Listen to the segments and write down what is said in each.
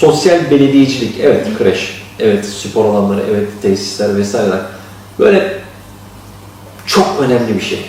sosyal belediyecilik, evet kreş, evet spor alanları, evet tesisler vesaireler. Böyle çok önemli bir şey.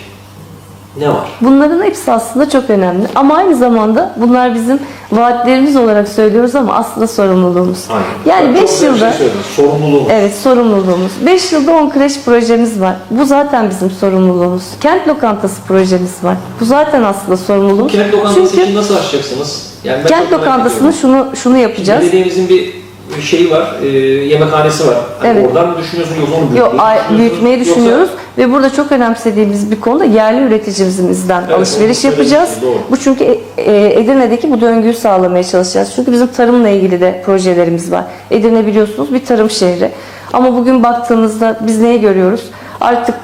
Ne var? Bunların hepsi aslında çok önemli. Ama aynı zamanda bunlar bizim vaatlerimiz olarak söylüyoruz ama aslında sorumluluğumuz. Aynen. Yani Çok 5 güzel bir yılda şey sorumluluğumuz. Evet sorumluluğumuz. 5 yılda 10 kreş projemiz var. Bu zaten bizim sorumluluğumuz. Kent lokantası projemiz var. Bu zaten aslında sorumluluğumuz. Kent lokantası Çünkü için nasıl açacaksınız? Yani kent lokantasını şunu şunu yapacağız. Belediyemizin bir şeyi var, e, yemekhanesi var. Hani Evet. Oradan mı düşünüyorsun yoksa onu Yok, ay- büyütmeyi Yoksa- düşünüyoruz ve burada çok önemsediğimiz bir konu da yerli üreticimizden Evet, alışveriş yapacağız. doğru. Bu çünkü e, Edirne'deki bu döngüyü sağlamaya çalışacağız. Çünkü bizim tarımla ilgili de projelerimiz var. Edirne biliyorsunuz bir tarım şehri. Ama bugün baktığımızda biz neyi görüyoruz? Artık e,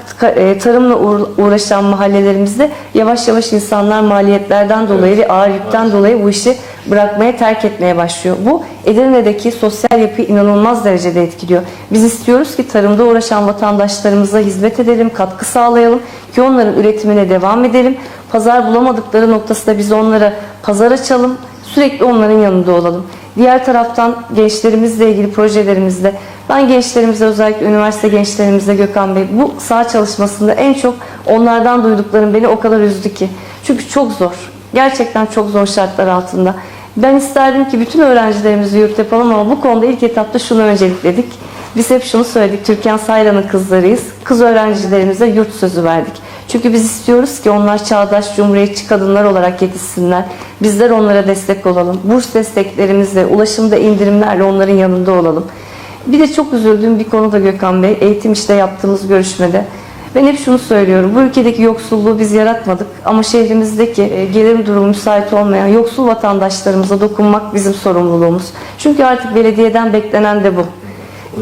tarımla uğra- uğraşan mahallelerimizde yavaş yavaş insanlar maliyetlerden dolayı Evet. ve ağır yükten dolayı bu işi bırakmaya, terk etmeye başlıyor. Bu Edirne'deki sosyal yapıyı inanılmaz derecede etkiliyor. Biz istiyoruz ki tarımda uğraşan vatandaşlarımıza hizmet edelim, katkı sağlayalım ki onların üretimine devam edelim. Pazar bulamadıkları noktasında biz onlara pazar açalım, sürekli onların yanında olalım. Diğer taraftan gençlerimizle ilgili projelerimizde ben gençlerimize özellikle üniversite gençlerimizle Gökhan Bey bu saha çalışmasında en çok onlardan duyduklarım beni o kadar üzdü ki. Çünkü çok zor. Gerçekten çok zor şartlar altında. Ben isterdim ki bütün öğrencilerimizi yurt yapalım ama bu konuda ilk etapta şunu öncelikledik. Biz hep şunu söyledik. Türkan Saylan'ın kızlarıyız. Kız öğrencilerimize yurt sözü verdik. Çünkü biz istiyoruz ki onlar çağdaş, cumhuriyetçi kadınlar olarak yetişsinler. Bizler onlara destek olalım. Burs desteklerimizle, ulaşımda indirimlerle onların yanında olalım. Bir de çok üzüldüğüm bir konu da Gökhan Bey, eğitim işte yaptığımız görüşmede. Ben hep şunu söylüyorum, bu ülkedeki yoksulluğu biz yaratmadık ama şehrimizdeki e, gelir durumu müsait olmayan yoksul vatandaşlarımıza dokunmak bizim sorumluluğumuz. Çünkü artık belediyeden beklenen de bu.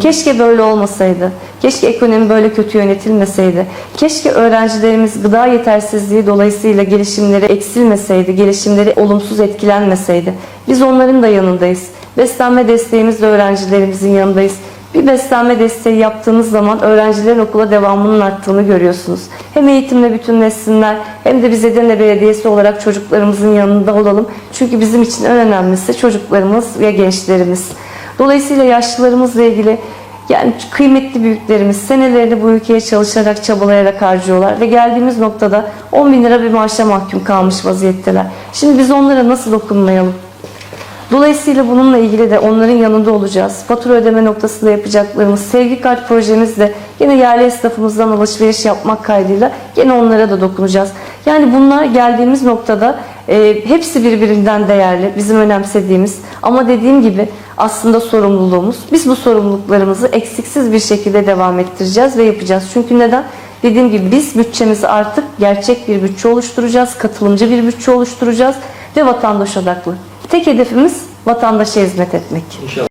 Keşke böyle olmasaydı. Keşke ekonomi böyle kötü yönetilmeseydi. Keşke öğrencilerimiz gıda yetersizliği dolayısıyla gelişimleri eksilmeseydi, gelişimleri olumsuz etkilenmeseydi. Biz onların da yanındayız. Beslenme desteğimizle öğrencilerimizin yanındayız. Bir beslenme desteği yaptığınız zaman öğrencilerin okula devamının arttığını görüyorsunuz. Hem eğitimle bütünleşsinler hem de biz Edirne Belediyesi olarak çocuklarımızın yanında olalım. Çünkü bizim için en önemlisi çocuklarımız ve gençlerimiz. Dolayısıyla yaşlılarımızla ilgili yani kıymetli büyüklerimiz senelerini bu ülkeye çalışarak, çabalayarak harcıyorlar ve geldiğimiz noktada 10 bin lira bir maaşa mahkum kalmış vaziyetteler. Şimdi biz onlara nasıl dokunmayalım? Dolayısıyla bununla ilgili de onların yanında olacağız. Fatura ödeme noktasında yapacaklarımız, sevgi kart projemizde yine yerli esnafımızdan alışveriş yapmak kaydıyla yine onlara da dokunacağız. Yani bunlar geldiğimiz noktada e, hepsi birbirinden değerli, bizim önemsediğimiz ama dediğim gibi aslında sorumluluğumuz. Biz bu sorumluluklarımızı eksiksiz bir şekilde devam ettireceğiz ve yapacağız. Çünkü neden? Dediğim gibi biz bütçemizi artık gerçek bir bütçe oluşturacağız, katılımcı bir bütçe oluşturacağız ve vatandaş odaklı. Tek hedefimiz vatandaşa hizmet etmek. İnşallah.